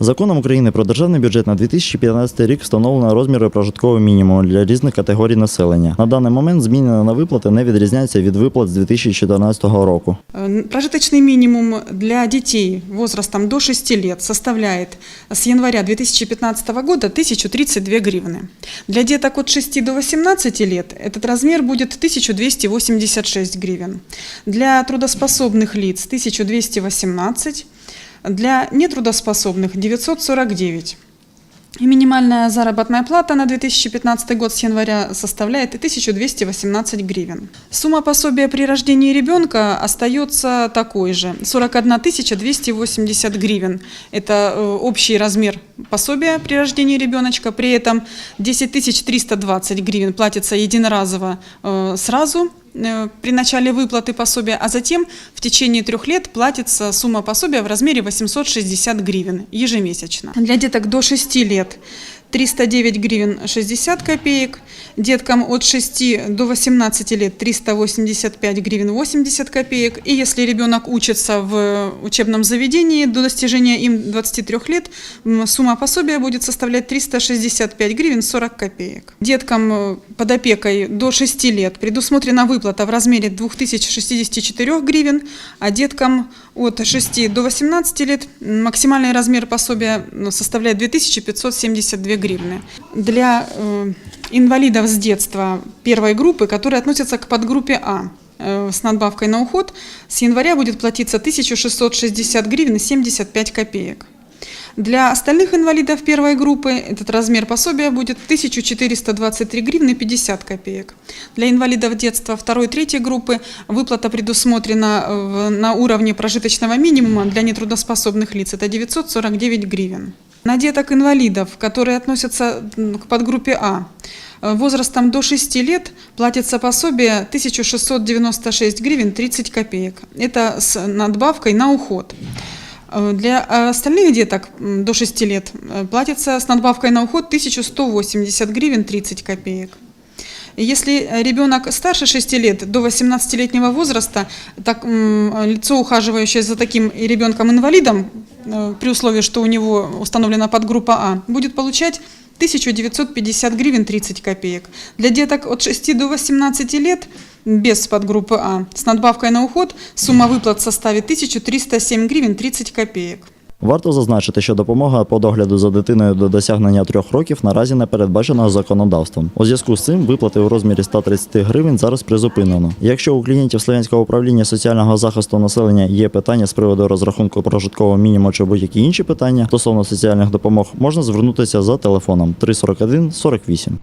Законом України про державний бюджет на 2015 рік встановлено розміри прожиткового мінімуму для різних категорій населення. На даний момент зміни на виплати не відрізняються від виплат з 2014 року. Э, Прожиточный минимум для детей возрастом до 6 лет составляет с января 2015 года 1032 гривны. Для деток от 6 до 18 лет этот размер будет 1286 гривен. Для трудоспособных лиц 1218, для нетрудоспособных 949. И минимальная заработная плата на 2015 год с января составляет 1218 гривен. Сумма пособия при рождении ребенка остается такой же – 41 280 гривен. Это э, общий размер пособия при рождении ребеночка. При этом 10 320 гривен платится единоразово э, сразу при начале выплаты пособия, а затем в течение трех лет платится сумма пособия в размере 860 гривен ежемесячно. Для деток до 6 лет 309 гривен 60 копеек, деткам от 6 до 18 лет 385 гривен 80 копеек. И если ребенок учится в учебном заведении до достижения им 23 лет, сумма пособия будет составлять 365 гривен 40 копеек. Деткам э, под опекой до 6 лет предусмотрена выплата в размере 2064 гривен, а деткам от 6 до 18 лет максимальный размер пособия ну, составляет 2572 гривны. Для э, инвалидов с детства первой группы, которые относятся к подгруппе А, э, с надбавкой на уход, с января будет платиться 1660 гривен и 75 копеек. Для остальных инвалидов первой группы этот размер пособия будет 1423 гривны 50 копеек. Для инвалидов детства второй и третьей группы выплата предусмотрена э, на уровне прожиточного минимума для нетрудоспособных лиц. Это 949 гривен. На деток инвалидов, которые относятся к подгруппе А, э, возрастом до 6 лет платится пособие 1696 гривен 30 копеек. Это с надбавкой на уход. Э, Для остальных деток до 6 лет э, платится с надбавкой на уход 1180 гривен 30 копеек. Если ребенок старше 6 лет, до 18-летнего возраста, так, лицо, ухаживающее за таким ребенком-инвалидом, при условии, что у него установлена подгруппа А, будет получать 1950 гривен 30 копеек. Для деток от 6 до 18 лет без подгруппы А с надбавкой на уход сумма выплат составит 1307 гривен 30 копеек. Варто зазначити, що допомога по догляду за дитиною до досягнення трьох років наразі не передбачена законодавством. У зв'язку з цим виплати у розмірі 130 гривень зараз призупинено. Якщо у клієнтів Слов'янського управління соціального захисту населення є питання з приводу розрахунку прожиткового мінімуму чи будь-які інші питання стосовно соціальних допомог, можна звернутися за телефоном 341 48.